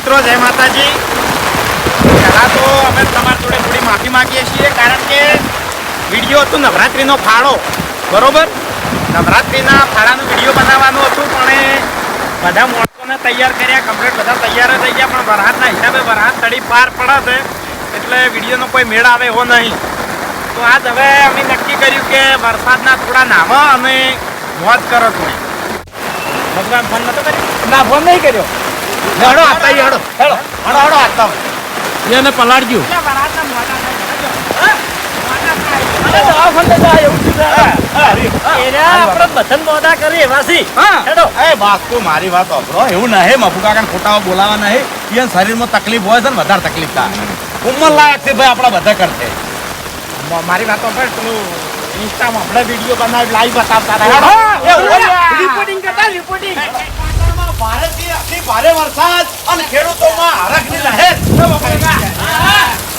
મિત્રો, જય માતાજી. પહેલાં તો અમે તમારી જોડે થોડી માફી માંગીએ છીએ, કારણ કે વીડિયો હતું નવરાત્રિનો ફાળો, બરોબર? નવરાત્રિના ફાળાનું વીડિયો બનાવવાનું હતું, પણ બધા માણસોને તૈયાર કર્યા કમ્પ્લીટ બધા તૈયાર થઈ ગયા, પણ વરસાદના હિસાબે વરસાદ તળી પાર પડે છે, એટલે વિડીયોનો કોઈ મેળ આવે એવો નહીં. તો આજ હવે અમે નક્કી કર્યું કે વરસાદના થોડા નામા અને મોત કરો થોડી. ભગવાન ફોન નતો કર્યો? ના, ફોન નહીં કર્યો. હેડો આતા હેડો. હેડો હેડો હેડો આતા એને એ તું મારી વાત સાંભળો એવું નહીં મફુ કાકા ખોટાઓ બોલાવા નહીં. ઈયન શરીરમાં તકલીફ હોય છે ને વધારે તકલીફ થાય. ઉંમર લાયક છે ભાઈ આપણા બધા કરશે. મારી વાતો પર પેલું ઇન્સ્ટામાં આપણે વીડિયો બનાવી લાઈવ બતાવતા એ. રિપોર્ટિંગ કરતા રિપોર્ટિંગ ભારતથી અતિ ભારે વરસાદ અને ખેડૂતોમાં હરખની લહેર.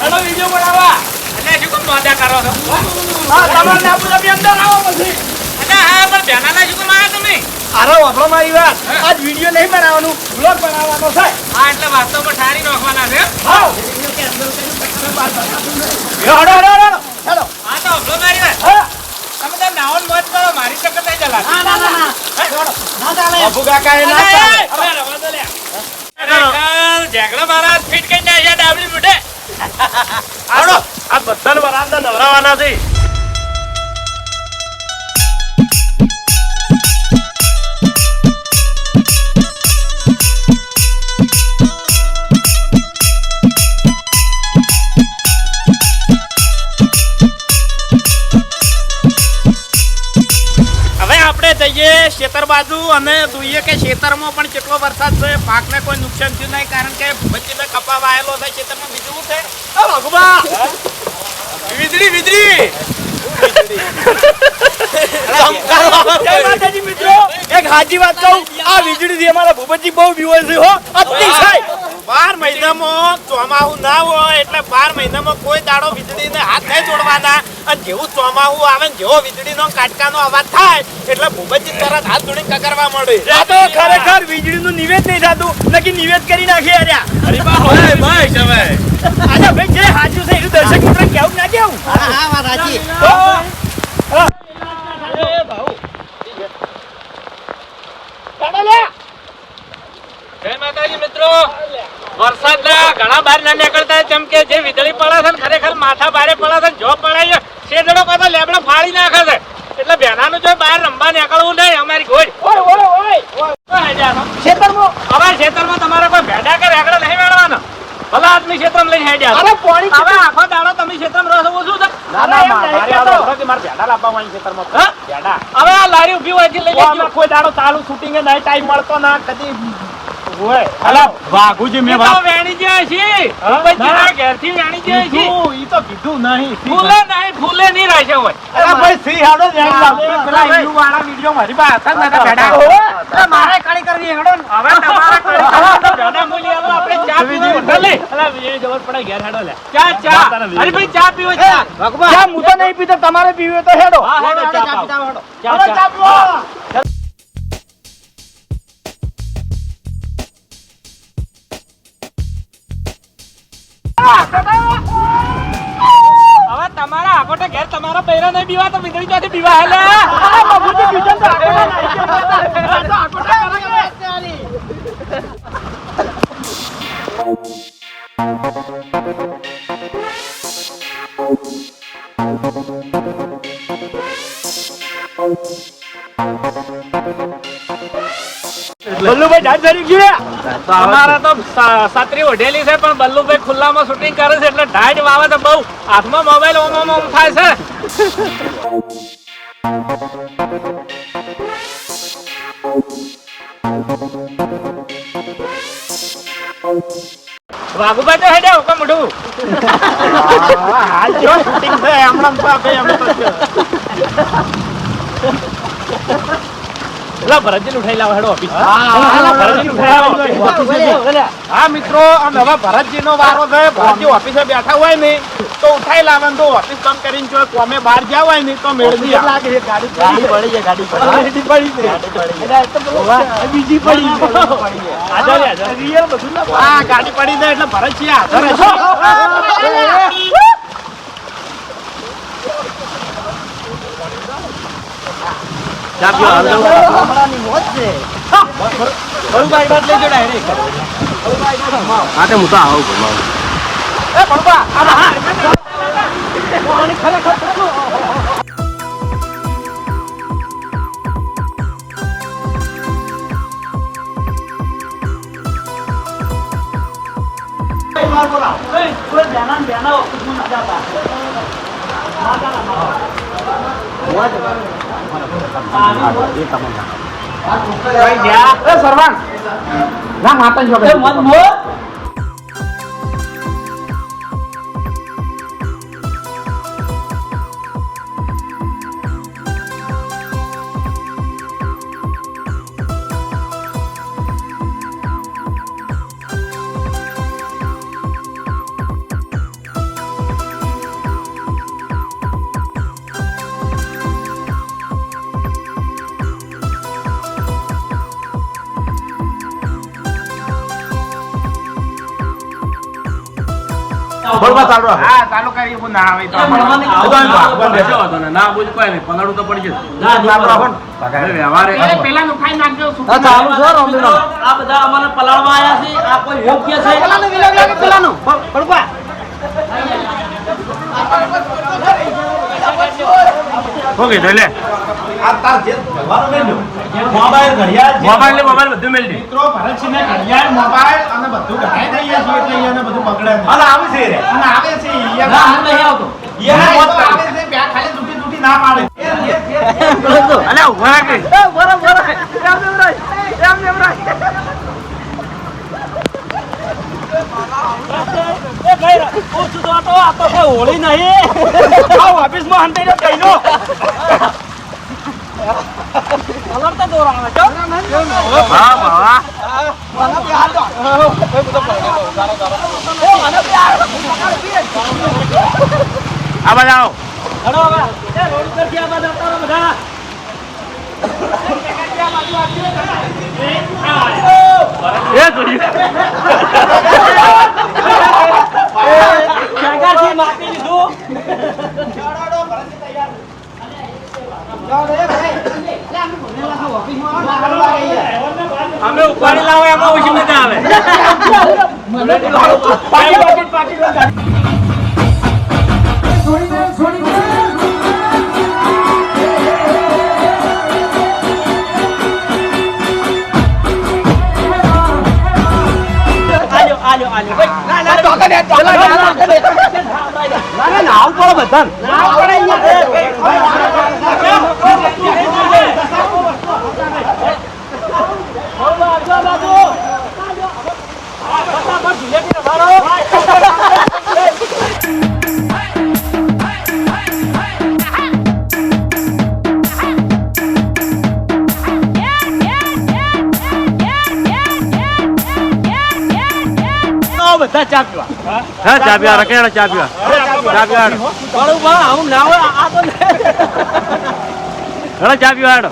એનો વીડિયો બનાવવા. અને શું કામ મોજા કરો છો? હા તમારે આબુ ધાબી અંદર આવો પછી. એટલે હા પણ ધ્યાના શું કામ આવ્યા તમે? અરે વાપરો મારી વાત. આજ વીડિયો નહીં બનાવવાનું બ્લોગ બનાવવાનો છે. હા એટલે વાસ્તવમાં ઠારી નાખવાના છે? હા. હેડો હેડો હેડો હેડો હા તો અભલો મારી વાત હા તમે તો નાવન મોજ કરો નહીં ના ના ના મફુ કાકા એ ના ચાલે. ઝઘડા મારા ફીટ કઈ જાય ડાબલી મૂઠે આડો આ બધા વરાંદા નવરાવાના છે. જઈએ ખેતર બાજુ અને જોઈએ કે ખેતરમાં પણ કેટલો વરસાદ છે, પાકને કોઈ નુકસાન થયું નહીં, કારણ કે ભૂપતજીને કપા વાયેલો છે, ખેતરમાં બીજું છે? વીજળી વીજળી! મિત્રો! બાર મહિનામાં ચોમાહું ના હોય, એટલે બાર મહિનામાં કોઈ દાડો વીજળીને હાથ નહીં જોડવાના. અને જેવું ચોમાહું આવે ને જેવો વીજળીનો કાટકાનો અવાજ થાય એટલે ભૂપતજી તરત હાથ જોડીને કકરવા મળે આ તો ખરેખર વીજળીનું નિવેદ નહીં થતું નકી નિવેદ કરી નાખી અર્યા ભાઈ, ભાઈ, જમાઈ. આજે ભાઈ જે હાજુ છે એ દર્શક મિત્ર કેવું ના કેવું? તો હા. લે. જય માતાજી મિત્રો. વરસાદના ઘણા બહાર ના નીકળતા કેમ કે જે વીજળી પડે છે ને ખરેખર માથા બારે પડે છે ને જો પડે છે શેરડો લેબડો ફાડી નાખે છે. એટલે બેનાનું જો બહાર રમવા નીકળવું નહીં અમારી ગોળ. ઓય ઓય ઓય. ખેતરમાં? અમારા ખેતરમાં તમારે કોઈ ભેડા કે રેગડો નહીં મેળવાનો ભલે આદમી ક્ષેત્રમાં લઈને હેડ્યા અરે પાણી હવે આખો દાડો તમે ક્ષેત્રમાં રહો છો શું છે? ના, ના, મારે આ મારે ભેડા લાવવા હોય ક્ષેત્રમાં હવે આ લારી ઊભી હોય છે લઈ લેજો. કોઈ દાડો ચાલુ શૂટિંગ નહીં ટાઈમ મળતો ના કદી હોય. અલા, વાઘુજી મેં વાત વેણી જાય છે. ઘેરથી વેણી જાય છે. ઈ તો કીધું નહીં ફૂલે નહીં ફૂલે નહીં રહેશે હોય. અરે ભાઈ સિંહ હાડો જ પેલા હિન્દુ વાળા વીડિયો મારી પાસે હતા જ નતા મારે કાળી કરવી હેડો હવે તમારા કરી ભેડા મૂલી આવો, આપણે ચા પીવી હોય ભલે. ચા ચા. અરે ભાઈ ચા પીવો ચા. ચા હું તો નહીં પીતો તમારે પીવી તો હેડો. હા, હેડો, ચા ચા હેડો, ચા, ચા પીવો. હવે તમારા આકોટે ઘેર તમારા બૈરા નહીં પીવા તો વીજળી ક્યાંથી પીવા હેલે અરે બાબુજી બીજા તો આકોટા આકોટા કરે છે. બલ્લુભાઈ ઢાઢ ધરી ગયું અમારા તો છત્રી ઓઢેલી છે પણ બલ્લુભાઈ ખુલ્લામાં શૂટિંગ કરે છે એટલે ઢાઢ વાવે તો બહુ. હાથમાં મોબાઈલ ઓમ ઓમ થાય છે. વાઘુભાઈ તો હેડે હુકમ મોઢું હાલ જો શૂટિંગ થાય હમણાં તો આપણે એમ. પેલા ભરતજી ઉઠાઈ લાવો હેડો ઓફિસ ભરતજી ઉઠાઈ હા મિત્રો આમ હવે ભરતજી નો વારો છે ભરતજી ઓફિસે બેઠા હોય ને તો ઉઠાઈ લાવવાનું તો ઓફિસ કામ કરીને જો કોમે બહાર જાવ હોય ને તો મેળવી લાગે છે ગાડી પડી છે ગાડી પડી પડી છે એટલે બીજી પડી હાજર, હાજર. રિયલ બધું હા ગાડી પડી જાય એટલે ભરત છીએ હાજર હશો. હમણાંની મોજ છે બળુભાઈ બાદ લેજો ડાયરેક્ટ હા તે હું તો આવું એ ભણવા, આ હા. એ સરવાન. ના માતા બરોબર ચાલુ હા ચાલુ કરી હું ના આવે તો ના બોલ કોઈ નહીં પલાડું તો પડી જશે. ના, વ્યવહારે પેલા નું. ખાઈ નાખજો ચાલુ છે. આ બધા અમારે પલાળવા આવ્યા છે આ કોઈ યોગ્ય છે? પેલાનું વિલોગ લાગે પેલાનું શું કીધું લે આ તાર જે વ્યવહારો મેલ્યો. મોબાઈલ ઘડિયાળ મોબાઈલ ને મોબાઈલ બધું મેળવી મિત્રો ભરતસિંહને ઘડિયાળ મોબાઈલ અને બધું ઘટાઈ થઈ ગયા છે એટલે એને બધું પકડે નહીં. અને આવે છે રે. અને આવે છે ઈ ના હાલ નહીં આવતો. આવે છે બે ખાલી તૂટી તૂટી ના પાડે અલે એ ભાઈ ઓછું તો આ તો આ તો કોઈ હોળી નહીં આવ ઓફિસમાં હંતાઈ દો કઈનો અલર તો દોર આવે છો હા બાવા આ બધા હડો હવે એ રોડ ઉપરથી આ બધા આવતા બધા એ જોયું માપી લીધું અમે ઉપાડી લાવો એમાં ઓછી મજા આવે પાકી ચા પીવા. હા ચા પીવા રકેડા ચા પીવા. ચા પીવા. હેડો. બા હું ના હોય આ તો હેડો. ચા પીવા. હેડો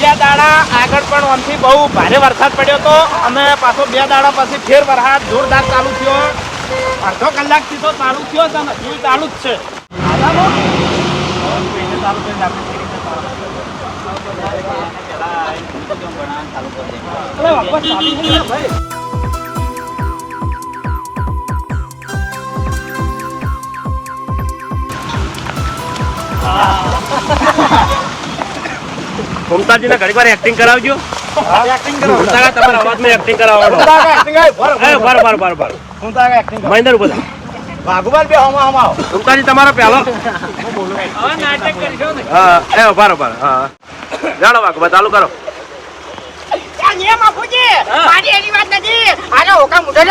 બે દાડા આગળ પણ આમથી બહુ ભારે વરસાદ પડ્યો હતો અને પાછો બે દાડા પછી ફેર વરસાદ જોરદાર ચાલુ થયો. અડધો કલાકથી તો ચાલુ થયો છે અને હજુ ચાલુ જ છે. મમતાજીને ઘડીક વાર એક્ટિંગ કરાવજો. તમારા અવાજમાં એક્ટિંગ કરાવવાનો. એ બર બર બર બર મહેન્દ્ર ઊભો થા. બે હમા હમા આવો. તમારો પહેલો હવે નાટક કરીશું ને. હા એ હા. જાણો વાઘુબા ચાલુ કરો. મારી એની વાત નથી. આનો હોકા મુઢો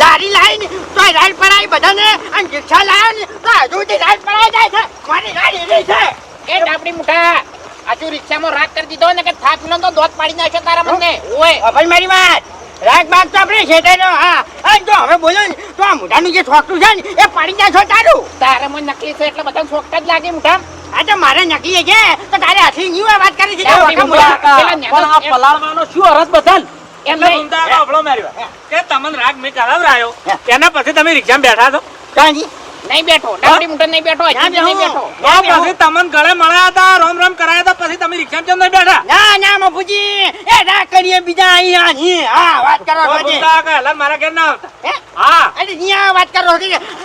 લારી લાઈને તો રાઈડ પડાવી બધાને અને રિક્ષા લાવ્યો ને તો હજુ સુધી રાઈડ પડાવી જાય છે. મારી ગાડી એવી છે? એ ડાબડી મુઠા હજુ રિક્ષામાં રાગ કરી દીધો ને કે થાક નો તો દોત પાડી નાખ્યો તારા મને ઓય. ભાઈ મારી વાત. રાગ બાગ તો આપણે શેઠેનો, હા. અને જો હવે બોલો ને તો આ મોઢાનું જે છોકરું છે ને એ પાડી છો તારું. તારે મને નકલી છે એટલે બધા શોખતા જ લાગે મુઠા આ તો મારે નકલી છે તો તારે આથી નહીં હોય વાત કરી છે પણ આ પલાળવાનો શું અરજ બધાને? એમ એટલે નહીં. ઊંધા આગળ માર્યો. કે તમને રાગ મેં કરાવરાયો એના પછી તમે રિક્ષામાં બેઠા છો? કાંજી? નહીં બેઠો ડાબડી મુઠા નહીં બેઠો હજી નહીં બેઠો. તો પછી તમને ગળે મળ્યા હતા રોમ રોમ કરાયા હતા પછી તમે રિક્ષા કેમ નહીં બેઠા? ના ના મફુજી. એ રાગ કરીએ બીજા અહીંયા અહીં હા વાત કરો તો છો છે. ઊંધા આગળ હલાલ મારા ઘેર ના આવતા હા. અરે અહીંયા વાત કરો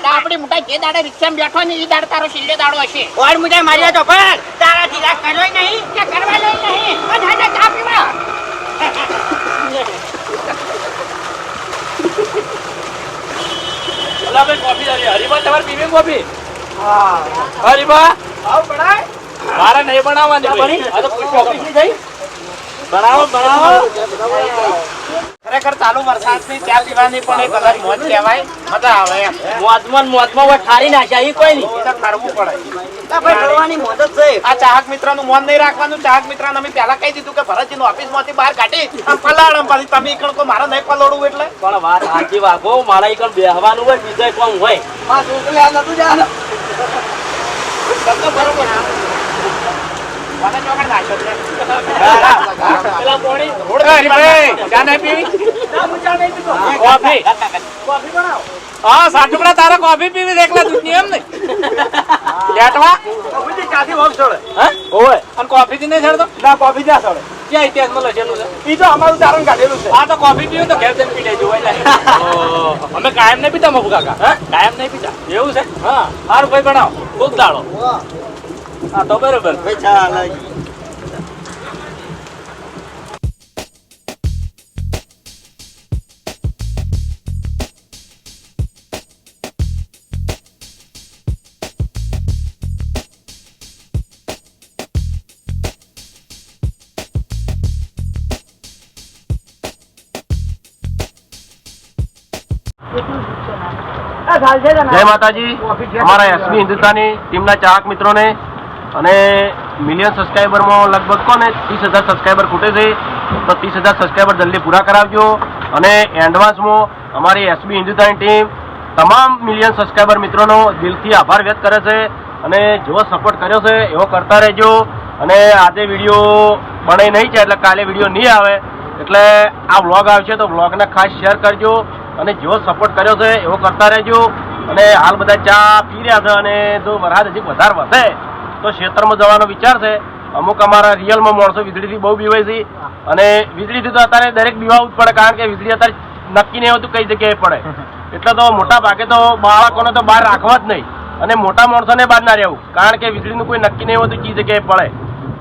ડાબડી મુઠા જે દાડે રિક્ષામાં બેઠો ને એ દાડે તારો છેલ્લે દાડો હશે. ઓર મુજે માર્યા તો પણ તારાથી રાગ કર્યો નહીં કે કરવા લઈ નહીં. અને ચા પીવા. ભાઈ કોફી આવી હરીબા તમારે પીવી કોફી? હરીબા મારે નહીં બનાવવાની. આ તો કોફી બનાવો બનાવો ખરેખર ચાલુ વરસાદની ચાલ દીવાની પણ એક અલગ મોજ કહેવાય. મજા આવે એમ. મોજમાં મોજમાં હોય ઠારી નાખ્યા એ કોઈ નહીં. તો કરવું પડે. ભાઈ કરવાની મદદ છે. આ ચાહક મિત્રનું મોન નહીં રાખવાનું. ચાહક મિત્રને અમે પહેલા કહી દીધું કે ભરતજીનું ઓફિસમાંથી બહાર કાઢી આમ પલાળમ પછી તમે ઈકણ કો મારે નહીં પલોડવું એટલે? પણ વાત સાચી વાગો મારા ઈકણ બેહવાનું હોય બીજે કોમ હોય? કોફી હા સાટુકડા તારે કોફી પીવી એકલા દૂધની એમ ને લેટવા અને કોફી થી નહીં છેડતો ના કોફી ના છોડે ક્યાં ઇતિહાસમાં છે ઈ તો અમારું તારણ કાઢેલું છે હા તો કોફી પીવું તો ઘેર જઈને પી લેજો અમે કાયમ નહીં પીતા મગુ કાકા હા કાયમ નહીં પીતા એવું છે હા સારું ભાઈ બનાવો ખૂબ દાડો હા તો બરોબર જય માતાજી. અમારા એસબી હિન્દુસ્તાની ટીમના ચાહક મિત્રોને અને મિલિયન સબસ્ક્રાઈબરમાં લગભગ કોને? ત્રીસ હજાર સબસ્ક્રાઈબર ખૂટે છે. તો ત્રીસ હજાર સબસ્ક્રાઈબર જલ્દી પૂરા કરાવજો. અને એડવાન્સમાં અમારી એસબી હિન્દુસ્તાની ટીમ તમામ મિલિયન સબસ્ક્રાઈબર મિત્રોનો દિલથી આભાર વ્યક્ત કરે છે અને જેવો સપોર્ટ કર્યો છે એવો કરતા રહેજો. અને આજે વીડિયો બને નહીં છે, એટલે કાલે વીડિયો નહીં આવે. એટલે આ વ્લોગ આવશે તો વ્લોગને ખાસ શેર કરજો. અને જેવો સપોર્ટ કર્યો છે, એવો કરતા રહેજો. અને હાલ બધા ચા પી રહ્યા છે અને જો વરસાદ હજી વધારે વધે, તો ક્ષેત્રમાં જવાનો વિચાર છે. અમુક અમારા રિયલમાં માણસો વીજળીથી બહુ બીવાય છે. અને વીજળીથી તો અત્યારે દરેક બીવાવું જ પડે, કારણ કે વીજળી અત્યારે નક્કી નહીં હોતું કઈ જગ્યાએ પડે. એટલે તો મોટા ભાગે તો બાળકોને તો બહાર રાખવા જ નહીં. અને મોટા માણસોને બહાર ના રહેવું, કારણ કે વીજળીનું કોઈ નક્કી નહીં હોતું કઈ જગ્યાએ પડે.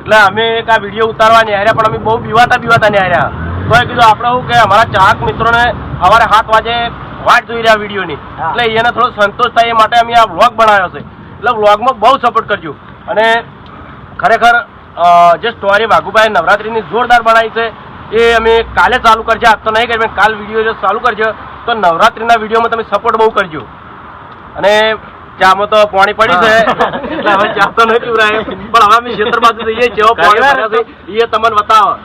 એટલે અમે એક આ વીડિયો ઉતારવા નહીં આવ્યા પણ અમે બહુ બીવાતા બીવાતા નહીં આવ્યા તો એ કીધું આપણે શું કે અમારા ચાહક મિત્રોને સવારે સાત વાગે વાટ જોઈ રહ્યા વિડીયોની. એટલે એને થોડો સંતોષ થાય એ માટે અમે આ વ્લોગ બનાવ્યો છે. એટલે વ્લોગમાં બહુ સપોર્ટ કરજો. અને ખરેખર જે સ્ટોરી વાઘુભાઈ નવરાત્રિની જોરદાર બનાવી છે એ અમે કાલે ચાલુ કરજે. આજ તો નહીં કરી કાલ વીડિયો જો ચાલુ કરજો તો નવરાત્રીના વિડીયોમાં તમે સપોર્ટ બહુ કરજો. અને ચામાં તો પાણી પડી છે. એટલે હવે ચા તો નથી પીવરાય પણ હવે અમે ક્ષેત્ર બાજુ જઈએ જેવો પાણી એ તમને બતાવો.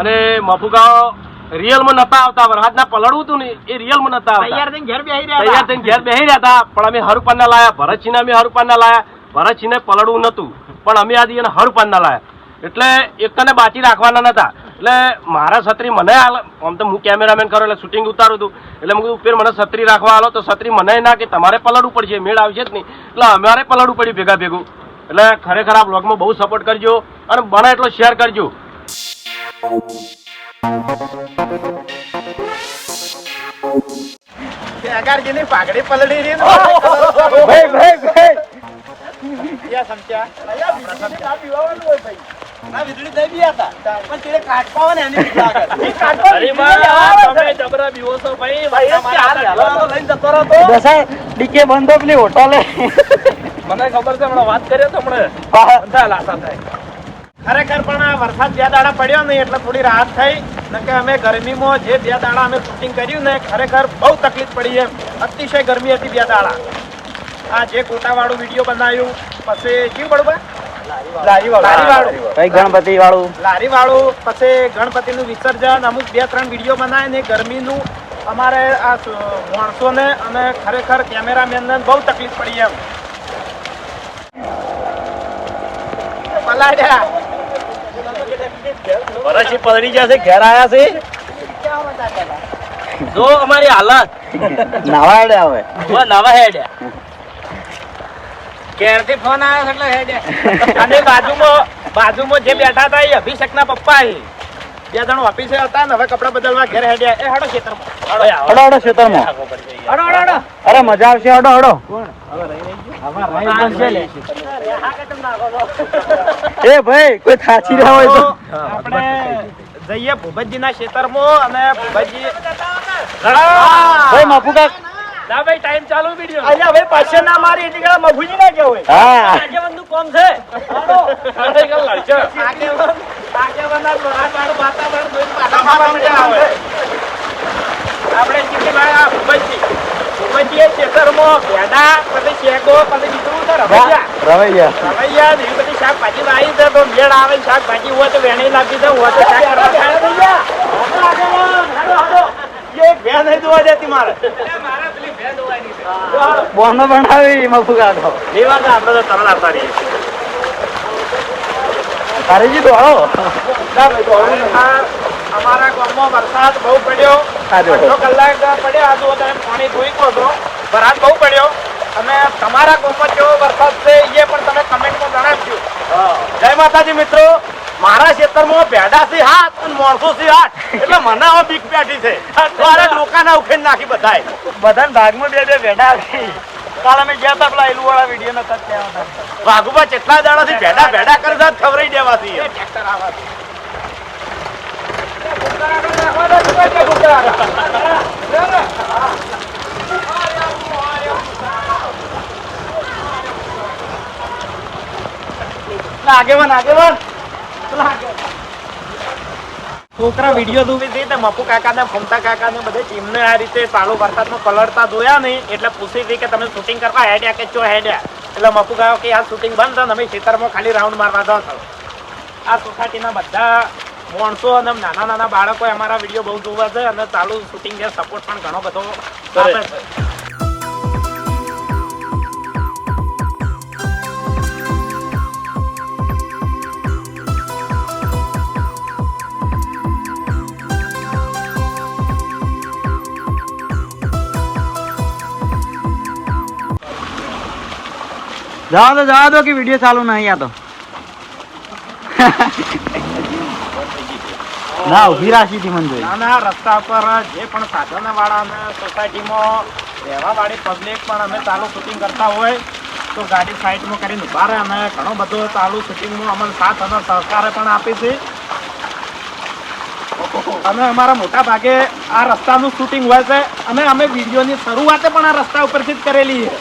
અને મફુગાઓ રિયલમાં નતા આવતા વરસાદના પલડવું હતું ને એ રિયલમાં નતા આવતા. તૈયાર થઈને ઘેર બેહી તૈયાર થઈને ઘેર બેસી રહ્યા હતા પણ અમે હરુપાનના લાયા. ભરતસિંહને અમે હરુપાનના લાયા. ભરતસિંહને પલડવું નહોતું પણ અમે આજે એને હરુપાનના લાયા. એટલે એકને બાકી રાખવાના નતા. એટલે મારા છત્રી મને આમ તો હું કેમેરામેન કરો એટલે શૂટિંગ ઉતારું હતું એટલે હું ફેર મને છત્રી રાખવા હાલો. તો છત્રી મને ના કે તમારે પલડવું પડશે મેળ આવશે જ નહીં. એટલે અમારે પલડવું પડ્યું ભેગા ભેગું. એટલે ખરેખર આ બ્લોગમાં બહુ સપોર્ટ કરજો અને બને એટલો શેર કરજો. અગારજીની પાઘડી પલળી રહી ભાઈ ભાઈ ભાઈ ક્યાં સમજ્યા? અરે બા, તમે જબરા બીવો છો ભાઈ વાતા મારા ડીકે બંધો પેલી હોટલે મને ખબર છે હમણાં વાત કરીએ તો હમણાં બધા લાસા થાય ખરેખર પણ આ વરસાદ બે દાડા પડ્યો નહીં એટલે થોડી રાહત થઈ. નકે અમે ગરમીમાં જે બે દાડા અમે શૂટિંગ કર્યું ને ખરેખર બહુ તકલીફ પડી એમ. અતિશય ગરમી હતી બે દાડા. આ જે કોટાવાળું વીડિયો બનાવ્યું પછી કયું બરોબર ગણપતિ વાળું વિસર્જન અમુક બે ત્રણ વીડિયો બનાવે ને ગરમીનું. અમારે આ સ- માણસોને અને ખરેખર કેમેરામેનને બહુ તકલીફ પડી એમ. પલાડ્યા વરસી પલળી જશે ઘેર આયા છે? જો અમારી હાલત. નાવા હેડે હવે નાવા હેડ્યા ઘેરથી ફોન આવ્યો એટલે હેડે. અને બાજુમાં બાજુમાં જે બેઠા હતા એ અભિષેકના પપ્પા એ. બે જણ ઓફિસે હતા ને હવે કપડા બદલવા ઘેર હેડ્યા. એ હડો ખેતરમાં. હડો હડો ખેતરમાં. હડો હડો. હડો અરે મજા આવશે. હડો હડો એ ભાઈ કોઈ થાચી રહ્યા હોય તો. આપણે જઈએ ભૂપતજીના ખેતરમાં અને ભૂપતજી ભાઈ મફુ કાક. ના ભાઈ ટાઈમ ચાલુ વિડિયો અલ્યા ભાઈ પાછળ ના મારી એટલે કે મફુજી ના કેવું હા. કોમ છે? વાતાવરણ મારવા આવે. આપણે આ ભૂપતજી. ભૂપતજીએ ખેતરમાં ભેડા પછી શેકો પછી બીજું તો રમૈયા રવૈયા રમૈયા ને એવી બધી શાકભાજી લાવી છે તો મેળ આવે શાકભાજી હોય તો વેણી લાગી છે હોય તો શાક. એક ભેં નહીં જોવા દેતી મારે બોનો બનાવી મફુ કાક લેવા તો આપણે તો તરણ આવતા રહીએ તારેજી દોડો ના ભાઈ, અમારા ગામમાં વરસાદ બહુ પડ્યો. અડધો કલાક પડ્યો આજુ તમે પાણી જોઈ કહો છો વરસાદ બહુ પડ્યો. અને તમારા ગામમાં કેવો વરસાદ છે એ પણ તમે કમેન્ટમાં જણાવજો. જય માતાજી મિત્રો. મારા ખેતરમાં ભેડા થી હાથ અને માણસો થી હાથ. એટલે મને હવે બીક બેઠી છે. તો અરે ડોકાના ઉખેડ નાખી બધાય બધાને ભાગમાં બે બે ભેડા આવી. કાલ અમે ગયા હતા પેલા એલુ વાળા વીડિયો નતા ત્યાં વાઘુબા કેટલા દાડાથી ભેડા ભેડા કરતા ખવરાઈ દેવાથી. ટ્રેક્ટર આવે છે. આગેવાન આગેવાન છોકરા વીડિયો જોવી હતી તો મપુ કાકા ને ફમતા કાકા બધે ટીમને આ રીતે ચાલુ વરસાદમાં પલળતા જોયા નહીં, એટલે પૂછી હતી કે તમે શૂટિંગ કરવા હેડ્યા કે ચો હેડ્યા? એટલે મપુ કે આ શૂટિંગ બંધ અમે ખેતરમાં ખાલી રાઉન્ડ મારવા દો આ સોસાયટીના બધા માણસો અને નાના નાના બાળકો અમારા વીડિયો બહુ જોવા છે અને ચાલુ શૂટિંગ છે સપોર્ટ પણ ઘણો બધો આપે છે. જવા દો જવા દો કે વીડિયો ચાલુ નહીં આ તો. ના ઊભી રાખી હતી મને જોઈ. રસ્તા પર જે પણ સાધન વાળા સોસાયટીમાં રહેવા વાળી પબ્લિક પણ અમે ચાલુ શૂટિંગ કરતા હોય તો ગાડી સાઈડમાં કરીને ઊભા રહે અને ઘણો બધો ચાલુ શૂટિંગમાં અમને સાથ અને સહકાર પણ આપે છે. અને અમારા મોટા ભાગે આ રસ્તાનું શૂટિંગ હોય છે અને અમે વિડીયોની શરૂઆતે પણ આ રસ્તા ઉપરથી જ કરેલી છે.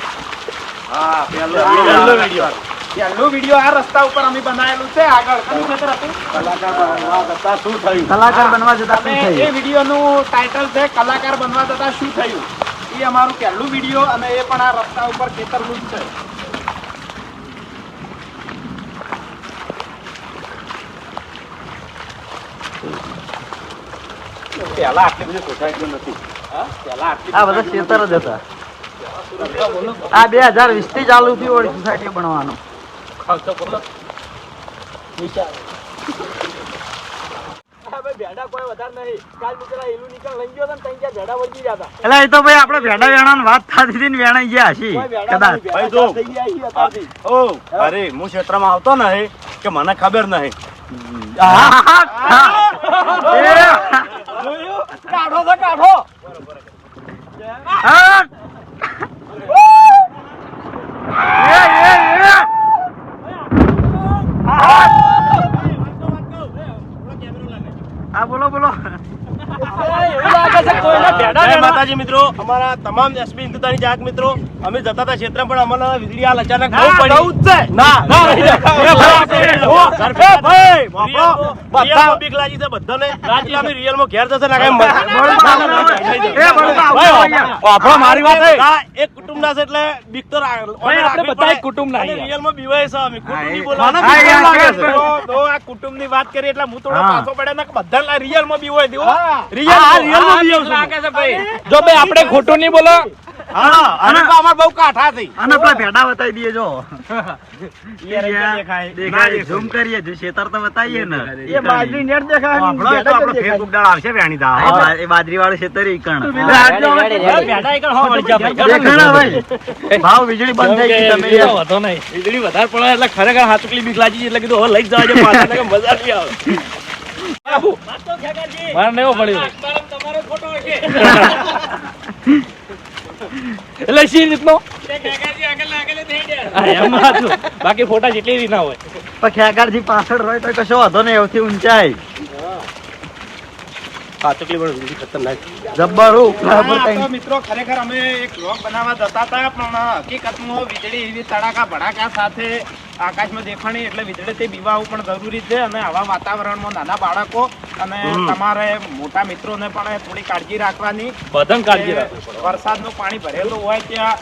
પહેલો વીડિયો. પહેલો વીડિયો આ રસ્તા ઉપર અમે બનાવેલું છે. આગળ કયું ખેતર હતું શું થયું? કલાકાર બનવા જતા શું થયું? એ વિડીયોનું ટાઇટલ છે કલાકાર બનવા જતા શું થયું? એ અમારું પહેલું વીડિયો અને એ પણ આ રસ્તા ઉપર ખેતરનું જ છે. પહેલા આટલી બધી સોસાયટીઓ નથી. હા? આ બધા ખેતર જ હતા. આ બે હજાર વીસથી ચાલુ થયું સોસાયટી બનવાનું. ભેડા કોઈ વધારે નહીં. કાલ બીજા ઈલું નીકળ લઈ ગયો તો ત્યાં ભેડા વળગી જતા એટલે એ તો ભાઈ આપણે ભેડા વેણાની વાત થતી હતી વેણાઈ ગયા હશી કદાચ. ઓ અરે હું ક્ષેત્રમાં આવતો નહીં કે મને ખબર નહીં. કાઢો તો કાઢો. હા. બોલો બોલો જય માતાજી મિત્રો. અમારા તમામ એસપી હિન્દુસ્તાની જાગ મિત્રો. અમે જતા હતા ક્ષેત્ર પણ અમને વીજળી હાલ અચાનક બહુ પડી. ના ના ભાઈ રિયલમાં- રિયલમાં બીક લાગી છે બધાને. એટલે અમે રિયલમાં ઘેર જશે ને મારી વાત એક કુટુંબ ના છે એટલે બીક તો રા- ભાઈ, આપણે રાખવી બધાય પડે. કુટુંબના અને અહીંયા. બીવાય છે અમે. કુટુંબ નહીં કુટુંબ આ કુટુંબની વાત કરી એટલે હું થોડો પાછો પડે ને બધા રિયલમાં બીવાય દેવો રિયલ રિયલમાં. લાગે છે ભાઈ? જો બે આપણે ખોટું નહીં બોલો. હા અને તો અમાર બહુ કાઠા થઈ અને પેલા ભેડા બતાવી દઈએ જો. દેખાય. દેખાય ઝૂમ કરીએ જો શેતર તો બતાવીએ ને. એ બાજરી નેટ દેખાય આપણો તો આપણો ફેસબુક દાળ આવશે વેણી દા. એ બા- એ બાજરી વાળું શેતર ઈ કણ. દેખાણા દેખાણા ભાઈ. ભાવ વીજળી બંધ થઈ ગઈ તમે યાર. વધો નહીં. વીજળી વધારે પડે એટલે ખરેખર હાથુકલી બીક લાગી છે એટલે કીધું હવે લઈ જ જવા પાછા મજા નહીં આવે. મારે નહીં પડ્યું. એટલે શી રીતનો. બાકી ફોટા જેટલી રીતના હોય. પણ ખેગારથી પાછળ હોય તો કશો વાંધો નહીં એવથી ઊંચાઈ. જબ્બર મિત્રો ખરેખર અમે એક બનાવવા જતા હતા પણ હકીકતમાં વીજળી એવી તડાકા ભડાકા સાથે આકાશમાં દેખાણી એટલે વીજળીથી બીવાવું પણ જરૂરી છે અને આવા વાતાવરણમાં નાના બાળકો અને તમારે મોટા મિત્રોને પણ થોડી કાળજી રાખવાની. બધાને કાળજી રાખવી વરસાદનું પાણી ભરેલું હોય ત્યાં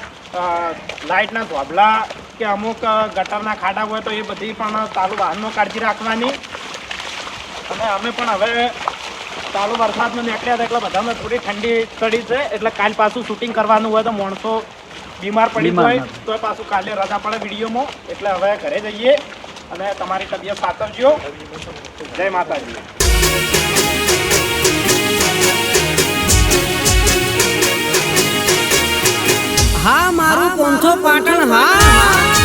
લાઇટના ધોબલા કે અમુક ગટરના ખાડા હોય તો એ બધી પણ ચાલુ વાહનનો કાળજી રાખવાની. અને અમે પણ હવે ચાલુ વરસાદમાં નીકળ્યા હતા એટલે બધાને થોડી ઠંડી ચડી છે. એટલે કાલ પાછું શૂટિંગ કરવાનું હોય તો માણસો બીમાર પડી હોય તો પાછું કાલે રજા પડે વિડીયોમાં. એટલે હવે ઘરે જઈએ અને તમારી તબિયત સાચવજો. જય માતાજી. હા મારું પોંછો પાટણ હા.